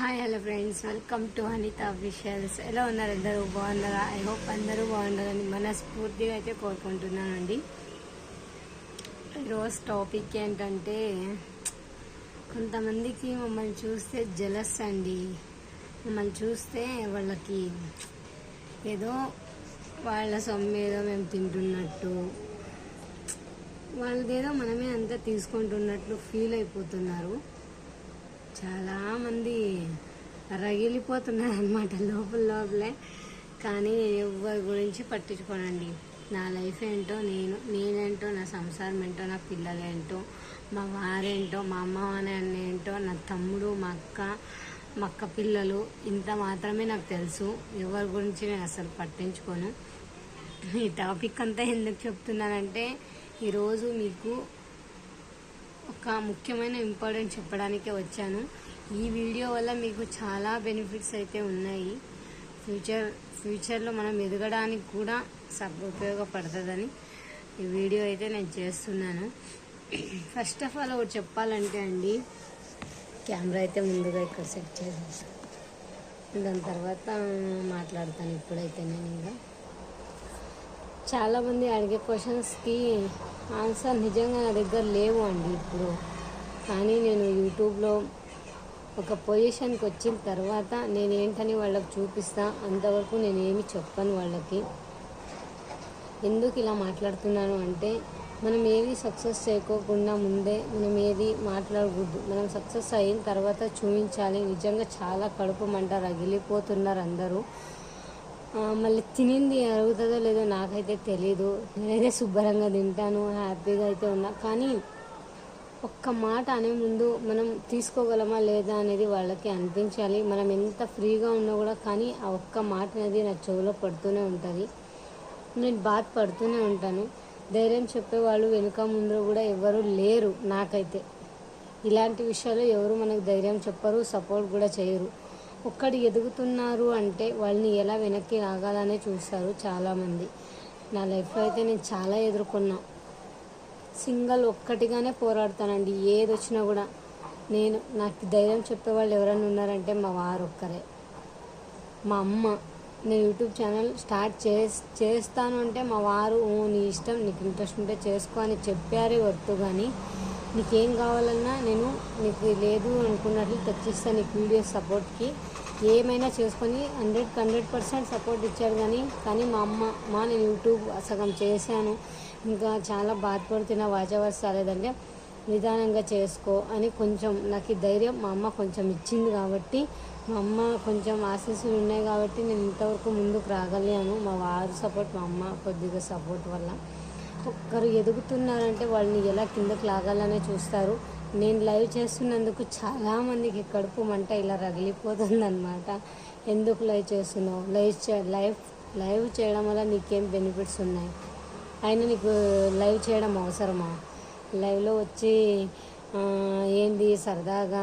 Hi hello friends welcome to Anitha officials ఎలా ఉన్నారు అందరూ? బాగున్నారా? ఐ హోప్ అందరూ బాగున్నారని మనస్ఫూర్తిగా అయితే కోరుకుంటున్నానండి. ఈరోజు టాపిక్ ఏంటంటే కొంతమందికి మమ్మల్ని చూస్తే జలస్ అండి. మమ్మల్ని చూస్తే వాళ్ళకి ఏదో వాళ్ళ సొమ్ము ఏదో మేము తింటున్నట్టు వాళ్ళదేదో మనమే అంతా తీసుకుంటున్నట్లు ఫీల్ అయిపోతున్నారు. చాలామంది రగిలిపోతున్నారనమాట రగిలిపోతున్నారు అనమాట లోపల లోపలే. కానీ ఎవరి గురించి పట్టించుకోనండి. నా లైఫ్ ఏంటో నేను నేనేంటో నా సంసారం ఏంటో నా పిల్లలు ఏంటో మా వారేంటో మా అమ్మ నాన్న ఏంటో నా తమ్ముడు మా అక్క మా అక్క పిల్లలు ఇంత మాత్రమే నాకు తెలుసు. ఎవరి గురించి నేను అసలు పట్టించుకోను. ఈ టాపిక్ అంతా ఎందుకు చెప్తున్నానంటే ఈరోజు మీకు ఒక ముఖ్యమైన ఇంపార్టెంట్ చెప్పడానికే వచ్చాను. ఈ వీడియో వల్ల మీకు చాలా బెనిఫిట్స్ అయితే ఉన్నాయి. ఫ్యూచర్ ఫ్యూచర్లో మనం ఎదగడానికి కూడా సబ్ ఉపయోగపడుతుందని ఈ వీడియో అయితే నేను చేస్తున్నాను. ఫస్ట్ ఆఫ్ ఆల్ ఒకటి చెప్పాలంటే అండి కెమెరా అయితే ముందుగా ఇక్కడ సెట్ చేసేసాను దాని తర్వాత మాట్లాడతాను ఇప్పుడైతే నేను ఇంకా. చాలామంది అడిగే క్వశ్చన్స్కి ఆన్సర్ నిజంగా నా దగ్గర లేవు అండి ఇప్పుడు. కానీ నేను యూట్యూబ్లో ఒక పొజిషన్కి వచ్చిన తర్వాత నేను ఏంటని వాళ్ళకి చూపిస్తా అంతవరకు నేను ఏమి చెప్పను వాళ్ళకి. ఎందుకు ఇలా మాట్లాడుతున్నాను అంటే మనం ఏది సక్సెస్ చేయకోకుండా ముందే మనం ఏది మాట్లాడకూడదు. మనం సక్సెస్ అయిన తర్వాత చూపించాలి. నిజంగా చాలా కడుపు మంట రగిలిపోతున్నారు అందరూ. మళ్ళీ తినింది అరుగుతుందో లేదో నాకైతే తెలీదు. నేనైతే శుభ్రంగా తింటాను హ్యాపీగా అయితే ఉన్నా. కానీ ఒక్క మాట అనే ముందు మనం తీసుకోగలమా లేదా అనేది వాళ్ళకి అనిపించాలి. మనం ఎంత ఫ్రీగా ఉన్నా కూడా కానీ ఆ ఒక్క మాట అనేది నా చెవులో పడుతూనే ఉంటుంది. నేను బాధపడుతూనే ఉంటాను. ధైర్యం చెప్పేవాళ్ళు వెనుక ముందు కూడా ఎవరు లేరు నాకైతే. ఇలాంటి విషయాలు ఎవరు మనకు ధైర్యం చెప్పరు సపోర్ట్ కూడా చేయరు. ఒక్కడు ఎదుగుతున్నారు అంటే వాళ్ళని ఎలా వెనక్కి రాగాలనే చూస్తారు చాలామంది. నా లైఫ్లో అయితే నేను చాలా ఎదుర్కొన్నా. సింగల్ ఒక్కటిగానే పోరాడతానండి. ఏది వచ్చినా కూడా నేను నాకు ధైర్యం చెప్పేవాళ్ళు ఎవరైనా ఉన్నారంటే మా వారు ఒక్కరే. మా అమ్మ నేను యూట్యూబ్ ఛానల్ స్టార్ట్ చే చేస్తాను అంటే మా వారు "ఓ, నీ ఇష్టం నీకు ఇంట్రెస్ట్ ఉంటే చేసుకో అని చెప్పారే వద్దు కానీ నీకేం కావాలన్నా నేను నీకు లేదు అనుకున్నట్లు తెచ్చిస్తాను నీకు వీడియో సపోర్ట్కి. ఏమైనా చేసుకొని హండ్రెడ్కి హండ్రెడ్ పర్సెంట్ సపోర్ట్ ఇచ్చారు కానీ కానీ మా అమ్మ మా నేను యూట్యూబ్ సగం చేశాను. ఇంకా చాలా బాధపడుతున్న వాచవర్స్ రాలేదంటే నిదానంగా చేసుకో అని కొంచెం నాకు ధైర్యం మా అమ్మ కొంచెం ఇచ్చింది కాబట్టి మా అమ్మ కొంచెం ఆశీస్సులు ఉన్నాయి కాబట్టి నేను ఇంతవరకు ముందుకు రాగలిగాను. మా వారు సపోర్ట్ మా అమ్మ కొద్దిగా సపోర్ట్ వల్ల. ఒక్కరు ఎదుగుతున్నారంటే వాళ్ళని ఎలా కిందకు లాగాలనే చూస్తారు. నేను లైవ్ చేస్తున్నందుకు చాలామందికి కడుపు మంట ఇలా రగిలిపోతుందన్నమాట. ఎందుకు లైవ్ చేస్తున్నావు? లైవ్ చే లైవ్ లైవ్ చేయడం వల్ల నీకేం బెనిఫిట్స్ ఉన్నాయి? అయినా నీకు లైవ్ చేయడం అవసరమా? లైవ్లో వచ్చి ఏంది సరదాగా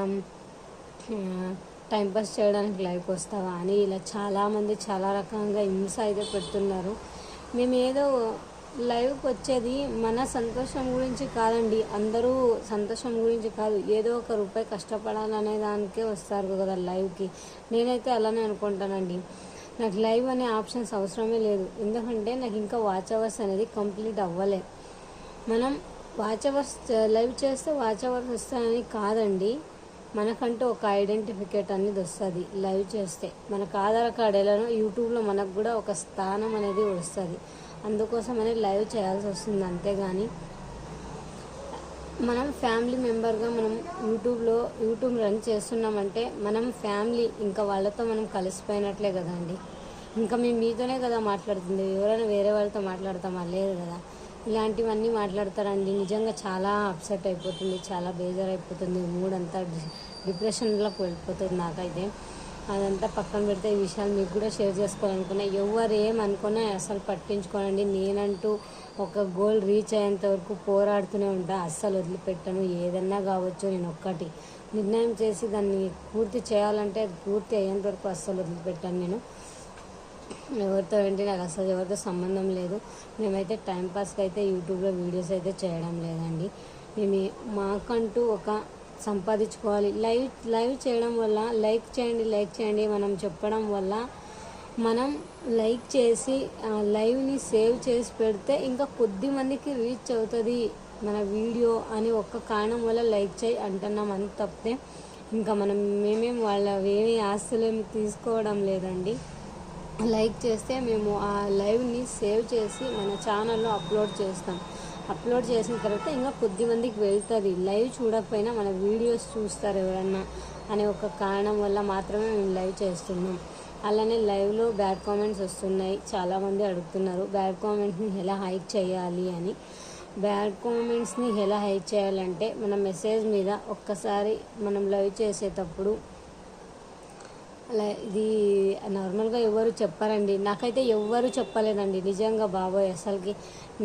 టైంపాస్ చేయడానికి లైవ్కి వస్తావా అని ఇలా చాలామంది చాలా రకంగా హింస అయితే పెడుతున్నారు. మేము ఏదో లైవ్కి వచ్చేది మన సంతోషం గురించి కాదండి. అందరూ సంతోషం గురించి కాదు. ఏదో ఒక రూపాయి కష్టపడాలనే దానికే వస్తారు కదా లైవ్కి. నేనైతే అలానే అనుకుంటానండి. నాకు లైవ్ అనే ఆప్షన్స్ అవసరమే లేదు. ఎందుకంటే నాకు ఇంకా వాచ్ అవర్స్ అనేది కంప్లీట్ అవ్వలే. మనం వాచ్ అవర్స్ లైవ్ చేస్తే వాచ్ అవర్స్ వస్తాయని కాదండి. మనకంటూ ఒక ఐడెంటిఫికేట్ అనేది వస్తుంది లైవ్ చేస్తే. మనకు ఆధార్ కార్డు ఎలానో యూట్యూబ్లో మనకు కూడా ఒక స్థానం అనేది వస్తుంది. అందుకోసమనే లైవ్ చేయాల్సి వస్తుంది అంతేగాని. మనం ఫ్యామిలీ మెంబర్గా మనం యూట్యూబ్లో యూట్యూబ్ రన్ చేస్తున్నామంటే మనం ఫ్యామిలీ ఇంకా వాళ్ళతో మనం కలిసిపోయినట్లే కదండి ఇంకా మేము మీతోనే కదా మాట్లాడుతుంది ఎవరైనా వేరే వాళ్ళతో మాట్లాడతామా? లేదు కదా. ఇలాంటివన్నీ మాట్లాడతారండి. నిజంగా చాలా అప్సెట్ అయిపోతుంది చాలా బేజార్ అయిపోతుంది మూడ్ అంతా డిప్రెషన్లోకి వెళ్ళిపోతుంది నాకైతే. అదంతా పక్కన పెడితే ఈ విషయాలు మీకు కూడా షేర్ చేసుకోవాలనుకున్నా. ఎవరు ఏమనుకున్నా అసలు పట్టించుకోనండి. నేనంటూ ఒక గోల్ రీచ్ అయ్యేంత వరకు పోరాడుతూనే ఉంటా. అస్సలు వదిలిపెట్టను. ఏదన్నా కావచ్చు నేను ఒక్కటి. నిర్ణయం చేసి దాన్ని పూర్తి చేయాలంటే అది పూర్తి అయ్యేంత వరకు అస్సలు వదిలిపెట్టాను నేను. ఎవరితో ఏంటి నాకు అసలు ఎవరితో సంబంధం లేదు. మేమైతే టైంపాస్కి అయితే యూట్యూబ్లో వీడియోస్ అయితే చేయడం లేదండి. మేము మాకంటూ ఒక సంపాదించుకోవాలి. లైవ్ లైవ్ చేయడం వల్ల లైక్ చేయండి లైక్ చేయండి మనం చెప్పడం వల్ల మనం లైక్ చేసి ఆ, లైవ్ని సేవ్ చేసి పెడితే ఇంకా కొద్ది మందికి రీచ్ అవుతుంది మన వీడియో అని ఒక్క కారణం వల్ల లైక్ చేయి అంటున్నాం అంత తప్పితే ఇంకా మనం మేమేం వాళ్ళ ఏమి ఆస్తులు ఏమి తీసుకోవడం లేదండి. లైక్ చేస్తే మేము ఆ లైవ్ని సేవ్ చేసి మన ఛానల్లో అప్లోడ్ చేస్తాం. అప్లోడ్ చేసిన తర్వాత ఇంకా కొద్ది మందికి వెళ్తుంది. లైవ్ చూడకపోయినా మన వీడియోస్ చూస్తారు ఎవరన్నా అనే ఒక కారణం వల్ల మాత్రమే మేము లైవ్ చేస్తున్నాం. అలానే లైవ్లో బ్యాడ్ కామెంట్స్ వస్తున్నాయి. చాలామంది అడుగుతున్నారు బ్యాడ్ కామెంట్స్ని ఎలా హైక్ చేయాలి? అని. బ్యాడ్ కామెంట్స్ని ఎలా హైక్ చేయాలంటే మన మెసేజ్ మీద ఒక్కసారి మనం లైవ్ చేసేటప్పుడు అలా ఇది నార్మల్గా ఎవరు చెప్పారండి. నాకైతే ఎవ్వరు చెప్పలేదండి. నిజంగా బాబోయ్ అసలుకి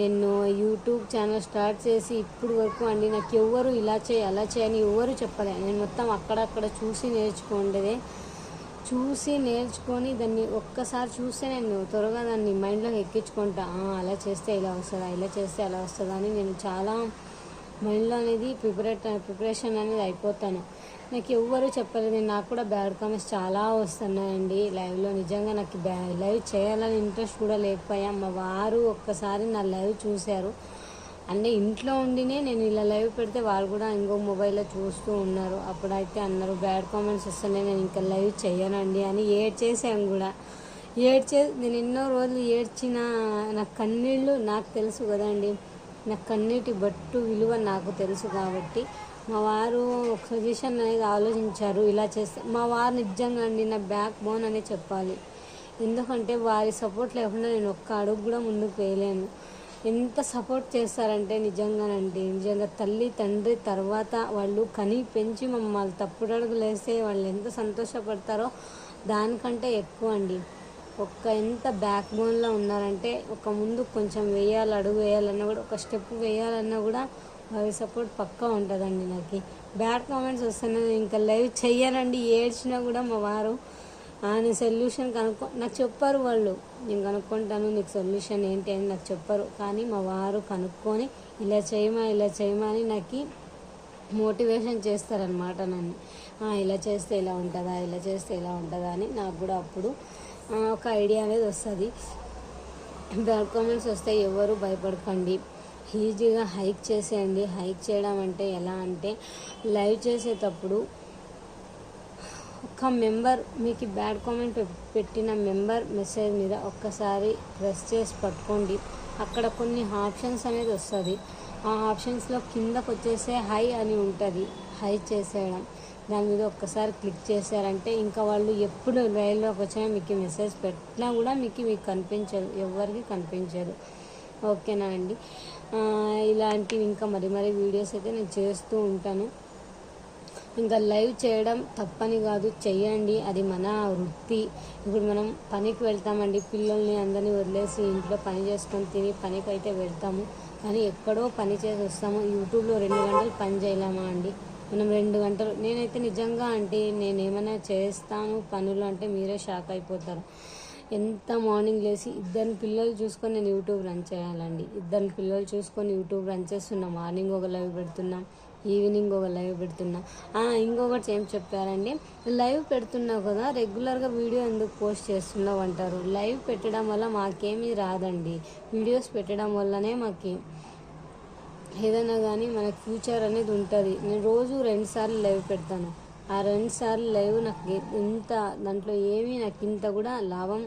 నేను యూట్యూబ్ ఛానల్ స్టార్ట్ చేసి ఇప్పుడు వరకు అండి నాకు ఎవ్వరు ఇలా చేయి అలా చేయని ఎవ్వరు చెప్పలే. నేను మొత్తం అక్కడక్కడ చూసి నేర్చుకోండిదే చూసి నేర్చుకొని దాన్ని ఒక్కసారి చూస్తే నేను త్వరగా దాన్ని మైండ్లోకి ఎక్కించుకుంటా. అలా చేస్తే ఇలా వస్తుందా ఇలా చేస్తే అలా వస్తుందా అని నేను చాలా మైండ్లో అనేది ప్రిపరేట్ ప్రిపరేషన్ అనేది అయిపోతాను. నాకు ఎవ్వరు చెప్పలేదు. నాకు కూడా బ్యాడ్ కామెంట్స్ చాలా వస్తున్నాయండి. లైవ్లో నిజంగా నాకు బ్యా లైవ్ చేయాలని ఇంట్రెస్ట్ కూడా లేకపోయా. మా వారు ఒక్కసారి నా లైవ్ చూశారు. అంటే ఇంట్లో ఉండినే నేను ఇలా లైవ్ పెడితే వాళ్ళు కూడా ఇంకో మొబైల్లో చూస్తూ ఉన్నారు. అప్పుడైతే అన్నారు బ్యాడ్ కామెంట్స్ వస్తున్నాయి. నేను ఇంకా లైవ్ చేయనండి అని ఏడ్ చేశాను కూడా. ఏడ్చే నేను ఎన్నో రోజులు ఏడ్చిన నా కన్నీళ్ళు నాకు తెలుసు కదండి. నా కన్నీటి బట్టు విలువ నాకు తెలుసు కాబట్టి మా వారు ఒక సజెషన్ అనేది ఆలోచించారు ఇలా చేస్తే మా వారు నిజంగా అండి నా బ్యాక్ బోన్ అనే చెప్పాలి. ఎందుకంటే వారి సపోర్ట్ లేకుండా నేను ఒక్క అడుగు కూడా ముందుకు వేయలేను. ఎంత సపోర్ట్ చేస్తారంటే నిజంగానండి. నిజంగా తల్లి తండ్రి తర్వాత వాళ్ళు కని పెంచి మమ్మల్ని తప్పుడు అడుగులు వేస్తే వాళ్ళు ఎంత సంతోషపడతారో దానికంటే ఎక్కువ అండి. ఒక్క ఎంత బ్యాక్ బోన్లో ఉన్నారంటే ఒక ముందు కొంచెం వేయాలి అడుగు వేయాలన్నా కూడా ఒక స్టెప్ వేయాలన్నా కూడా వారి సపోర్ట్ పక్కా ఉంటుందండి నాకు. బ్యాడ్ కామెంట్స్ వస్తున్నాయి. ఇంకా లైవ్ చెయ్యనండి. ఏడ్చినా కూడా మా వారు ఆయన సొల్యూషన్ కనుక్కో నాకు చెప్పారు వాళ్ళు. నేను కనుక్కుంటాను నీకు సొల్యూషన్ ఏంటి అని నాకు చెప్పారు. కానీ మా వారు కనుక్కొని ఇలా చేయమా ఇలా చేయమా అని నాకు మోటివేషన్ చేస్తారనమాట నన్ను. ఇలా చేస్తే ఇలా ఉంటుందా ఇలా చేస్తే ఇలా ఉంటుందా అని నాకు కూడా అప్పుడు ఒక ఐడియా అనేది వస్తుంది. బ్యాడ్ కామెంట్స్ వస్తే ఎవరు భయపడకండి. ఈజీగా హైక్ చేసేయండి. హైక్ చేయడం అంటే ఎలా అంటే లైవ్ చేసేటప్పుడు ఒక మెంబర్ మీకు బ్యాడ్ కామెంట్ పెట్టిన మెంబర్ మెసేజ్ మీద ఒక్కసారి ప్రెస్ చేసి పట్టుకోండి. అక్కడ కొన్ని ఆప్షన్స్ అనేది వస్తుంది. ఆ ఆప్షన్స్లో కిందకు వచ్చేసే హై అని ఉంటుంది. హై చేసేయడం. దాని మీద ఒక్కసారి క్లిక్ చేశారంటే ఇంకా వాళ్ళు ఎప్పుడు రైల్లోకి వచ్చినా మీకు మెసేజ్ పెట్టినా కూడా మీకు మీకు కనిపించదు. ఎవరికి కనిపించదు. ఓకేనా అండి? ఇలాంటివి ఇంకా మరి మరి వీడియోస్ అయితే నేను చేస్తూ ఉంటాను. ఇంకా లైవ్ చేయడం తప్పని కాదు చెయ్యండి. అది మన వృత్తి. ఇప్పుడు మనం పనికి వెళ్తామండి పిల్లల్ని అందరినీ వదిలేసి ఇంట్లో పని చేసుకొని తిని పనికి అయితే వెళ్తాము. కానీ ఎక్కడో పని చేసి వస్తాము. యూట్యూబ్లో రెండు గంటలు పని చేయలేమా అండి? మనం రెండు గంటలు నేనైతే నిజంగా అంటే నేను ఏమైనా చేస్తాను పనులు అంటే మీరే షాక్ అయిపోతారు. ఎంత మార్నింగ్ లేచి ఇద్దరు పిల్లలు చూసుకొని నేను యూట్యూబ్ రన్ చేయాలండి. ఇద్దరు పిల్లలు చూసుకొని యూట్యూబ్ రన్ చేస్తున్నా. మార్నింగ్ ఒక లైవ్ పెడుతున్నాం ఈవినింగ్ ఒక లైవ్ పెడుతున్నా. ఇంకొకటి ఏం చెప్పారండి లైవ్ పెడుతున్నావు కదా రెగ్యులర్గా వీడియో ఎందుకు పోస్ట్ చేస్తున్నావు అంటారు. లైవ్ పెట్టడం వల్ల మాకేమీ రాదండి. వీడియోస్ పెట్టడం వల్లనే మాకు ఏదైనా కానీ మనకు ఫ్యూచర్ అనేది ఉంటుంది. నేను రోజు రెండు సార్లు లైవ్ పెడతాను. ఆ రెండు సార్లు లైవ్ నాకు ఇంత దాంట్లో ఏమీ నాకు ఇంత కూడా లాభం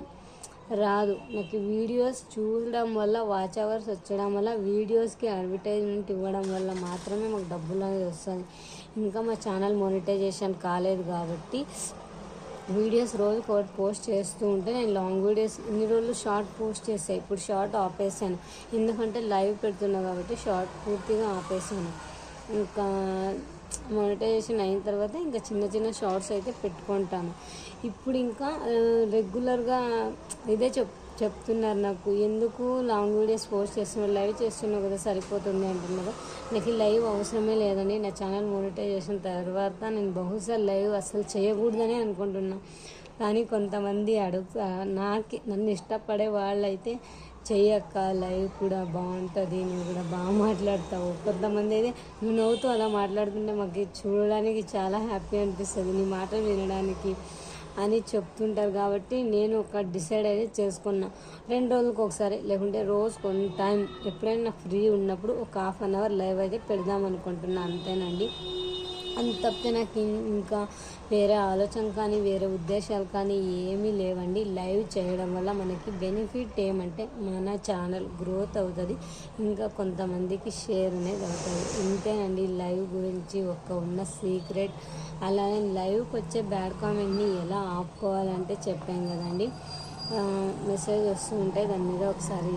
రాదు. నాకు వీడియోస్ చూడడం వల్ల వాచ్ అవర్స్ వచ్చడం వల్ల వీడియోస్కి అడ్వర్టైజ్మెంట్ ఇవ్వడం వల్ల మాత్రమే మాకు డబ్బులు అనేది వస్తుంది. ఇంకా మా ఛానల్ మోనిటైజేషన్ కాలేదు కాబట్టి వీడియోస్ రోజు ఒకటి పోస్ట్ చేస్తూ ఉంటే నేను లాంగ్ వీడియోస్ ఇన్ని రోజులు షార్ట్ పోస్ట్ చేస్తాను ఇప్పుడు షార్ట్ ఆపేసాను. ఎందుకంటే లైవ్ పెడుతున్నా కాబట్టి షార్ట్ పూర్తిగా ఆపేసాను. ఇంకా మానిటైజేషన్ అయిన తర్వాత ఇంకా చిన్న చిన్న షార్ట్స్ అయితే పెట్టుకుంటాను. ఇప్పుడు ఇంకా రెగ్యులర్గా ఇదే చెప్ చెప్తున్నారు నాకు. ఎందుకు లాంగ్ వీడియోస్ పోస్ట్ చేస్తున్నావు? లైవ్ చేస్తున్నావు కదా సరిపోతుంది అంటున్నారు. నాకు లైవ్ అవసరమే లేదండి నా ఛానల్ మోనిటైజ్ చేసిన తర్వాత నేను బహుశా లైవ్ అసలు చేయకూడదని అనుకుంటున్నాను కానీ కొంతమంది అడుగు నాకు నన్ను ఇష్టపడే వాళ్ళైతే చెయ్యక్క లైవ్ కూడా బాగుంటుంది నువ్వు కూడా బాగా మాట్లాడతావు. కొంతమంది అయితే నువ్వు నవ్వుతూ అలా మాట్లాడుతుంటే మాకు చూడడానికి చాలా హ్యాపీ అనిపిస్తుంది నీ మాటలు వినడానికి అని చెప్తుంటారు. కాబట్టి నేను ఒక డిసైడ్ అయితే చేసుకున్నా. రెండు రోజులకు ఒకసారి లేకుంటే రోజు కొన్ని టైం ఎప్పుడైనా ఫ్రీ ఉన్నప్పుడు ఒక హాఫ్ అన్ అవర్ లైవ్ అయితే పెడదాం అనుకుంటున్నా. అంతేనండి. అంత తప్పితే నాకు ఇంకా వేరే ఆలోచన కానీ వేరే ఉద్దేశాలు కానీ ఏమీ లేవండి. లైవ్ చేయడం వల్ల మనకి బెనిఫిట్ ఏమంటే మన ఛానల్ గ్రోత్ అవుతుంది. ఇంకా కొంతమందికి షేర్ అనేది అవుతుంది. ఇంతేనండి లైవ్ గురించి ఒక ఉన్న సీక్రెట్. అలానే లైవ్కి వచ్చే బ్యాడ్ కామెంట్ని ఎలా ఆపుకోవాలంటే చెప్పాం కదండి. మెసేజ్ వస్తుంటే దాని మీద ఒకసారి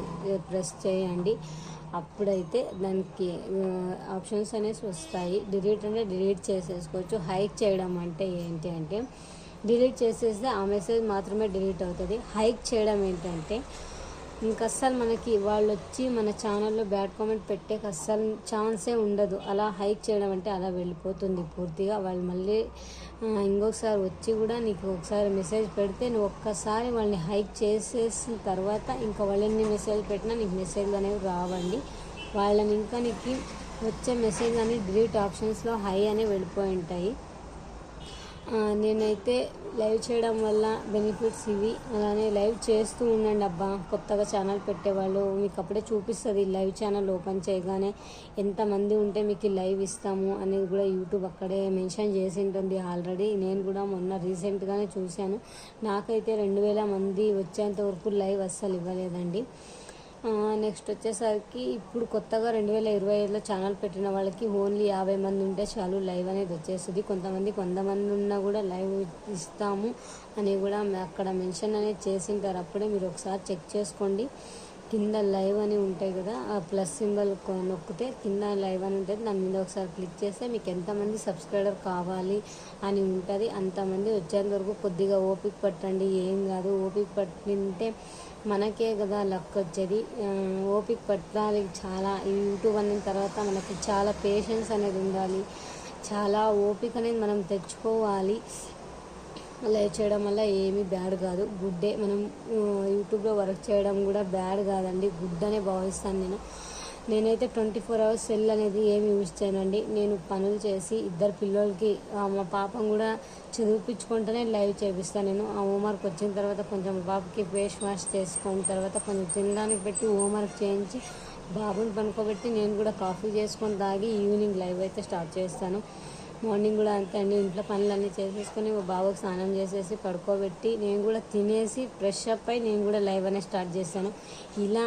ప్రెస్ చేయండి. అప్పుడైతే దానికి ఆప్షన్స్ అనేసి వస్తాయి. డిలీట్ అంటే డిలీట్ చేసేసుకోవచ్చు. హైక్ చేయడం అంటే ఏంటి అంటే డిలీట్ చేసేస్తే ఆ మెసేజ్ మాత్రమే డిలీట్ అవుతుంది. హైక్ చేయడం ఏంటంటే ఇంక అస్సలు మనకి వాళ్ళు వచ్చి మన ఛానల్లో బ్యాడ్ కామెంట్ పెట్టే అస్సలు ఛాన్సే ఉండదు. అలా హైక్ చేయడం అంటే అలా వెళ్ళిపోతుంది పూర్తిగా. వాళ్ళు మళ్ళీ ఇంకొకసారి వచ్చి కూడా నీకు ఒకసారి మెసేజ్ పెడితే నువ్వు ఒక్కసారి వాళ్ళని హైక్ చేసేసిన తర్వాత ఇంకా వాళ్ళని మెసేజ్ పెట్టినా నీకు మెసేజ్లు అనేవి రావండి. వాళ్ళని ఇంకా నీకు వచ్చే మెసేజ్ అనేది డిలీట్ ఆప్షన్స్లో హై అనేవి వెళ్ళిపోయి ఉంటాయి. నేనైతే లైవ్ చేయడం వల్ల బెనిఫిట్స్ ఇవి. అలానే లైవ్ చేస్తూ ఉండండి అబ్బా. కొత్తగా ఛానల్ పెట్టేవాళ్ళు మీకు అప్పుడే చూపిస్తుంది లైవ్ ఛానల్ ఓపెన్ చేయగానే ఎంతమంది ఉంటే మీకు లైవ్ ఇస్తాము అనేది కూడా యూట్యూబ్ అక్కడే మెన్షన్ చేసి ఉంటుంది ఆల్రెడీ నేను కూడా మొన్న రీసెంట్గానే చూశాను. నాకైతే రెండు వేల మంది వచ్చేంత వరకు లైవ్ అస్సలు ఇవ్వలేదండి. నెక్స్ట్ వచ్చేసరికి ఇప్పుడు కొత్తగా రెండు వేల ఇరవై ఐదులో ఛానల్ పెట్టిన వాళ్ళకి ఓన్లీ యాభై మంది ఉంటే చాలు లైవ్ అనేది వచ్చేస్తుంది. కొంతమంది కొంతమంది ఉన్నా కూడా లైవ్ ఇస్తాము అని కూడా అక్కడ మెన్షన్ అనేది చేసింటారు. అప్పుడే మీరు ఒకసారి చెక్ చేసుకోండి. కింద లైవ్ అని ఉంటాయి కదా ఆ ప్లస్ సింబల్ నొక్కితే కింద లైవ్ అని ఉంటుంది. దాని మీద ఒకసారి క్లిక్ చేస్తే మీకు ఎంతమంది సబ్స్క్రైబర్ కావాలి అని ఉంటుంది. అంతమంది వచ్చేంత వరకు కొద్దిగా ఓపిక పట్టండి. ఏం కాదు. ఓపిక పట్టింటే మనకే కదా లక్ వచ్చేది. ఓపిక పట్టాలి చాలా. ఈ యూట్యూబ్ అన్న తర్వాత మనకి చాలా పేషెన్స్ అనేది ఉండాలి. చాలా ఓపిక అనేది మనం తెచ్చుకోవాలి. లైవ్ చేయడం వల్ల ఏమీ బ్యాడ్ కాదు. గుడ్డే మనం యూట్యూబ్లో వర్క్ చేయడం కూడా బ్యాడ్ కాదండి. గుడ్ అనే భావిస్తాను నేను. నేనైతే ట్వంటీ ఫోర్ అవర్స్ సెల్ అనేది ఏమి యూజ్ చేయనండి. నేను పనులు చేసి ఇద్దరు పిల్లలకి మా పాపం కూడా చదివిపించుకుంటేనే లైవ్ చేపిస్తాను నేను. ఆ హోంవర్క్ వచ్చిన తర్వాత కొంచెం బాబుకి ఫేస్ వాష్ చేసుకున్న తర్వాత కొంచెం తినడానికి పెట్టి హోంవర్క్ చేయించి బాబుని పనుకోబెట్టి నేను కూడా కాఫీ చేసుకొని తాగి ఈవినింగ్ లైవ్ అయితే స్టార్ట్ చేస్తాను. మార్నింగ్ కూడా అంతే అండి. ఇంట్లో పనులన్నీ చేసేసుకొని మా బాబుకి స్నానం చేసేసి పడుకోబెట్టి నేను కూడా తినేసి ఫ్రెష్ అప్ అయి నేను కూడా లైవ్ అనేది స్టార్ట్ చేస్తాను. ఇలా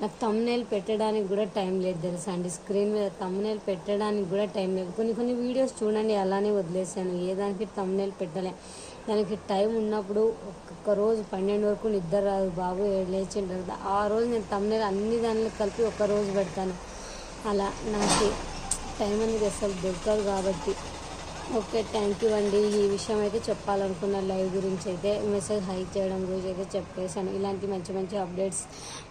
నాకు తమ్నేల్ పెట్టడానికి కూడా టైం లేదు తెలుసా అండి. స్క్రీన్ మీద తమ్నేల్ పెట్టడానికి కూడా టైం లేదు. కొన్ని కొన్ని వీడియోస్ చూడండి అలానే వదిలేసాను ఏ దానికి తమ్నేల్ పెట్టలే. దానికి టైం ఉన్నప్పుడు ఒక్కొక్క రోజు పన్నెండు వరకు నిద్ర రాదు. బాబు లేచిన తర్వాత ఆ రోజు నేను తమ్నేల్ అన్ని దానిలో కలిపి ఒక రోజు పెడతాను. అలా నాకు టైం అనేది అసలు దొరకదు కాబట్టి. ఓకే థ్యాంక్ యూ అండి. ఈ విషయం అయితే చెప్పాలనుకున్న లైవ్ గురించి అయితే మెసేజ్ హైక్ చేయడం గురించి అయితే చెప్పేశాను. ఇలాంటి మంచి మంచి అప్డేట్స్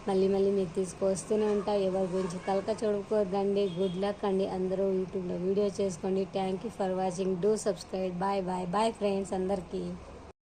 మళ్ళీ మళ్ళీ మీకు తీసుకొస్తూనే ఉంటా. ఎవరి గురించి తలక చూడకూడదండి గుడ్ లక్ అండి. అందరూ యూట్యూబ్లో వీడియో చేసుకోండి. Thank you for watching do subscribe bye bye bye friends అందరికీ.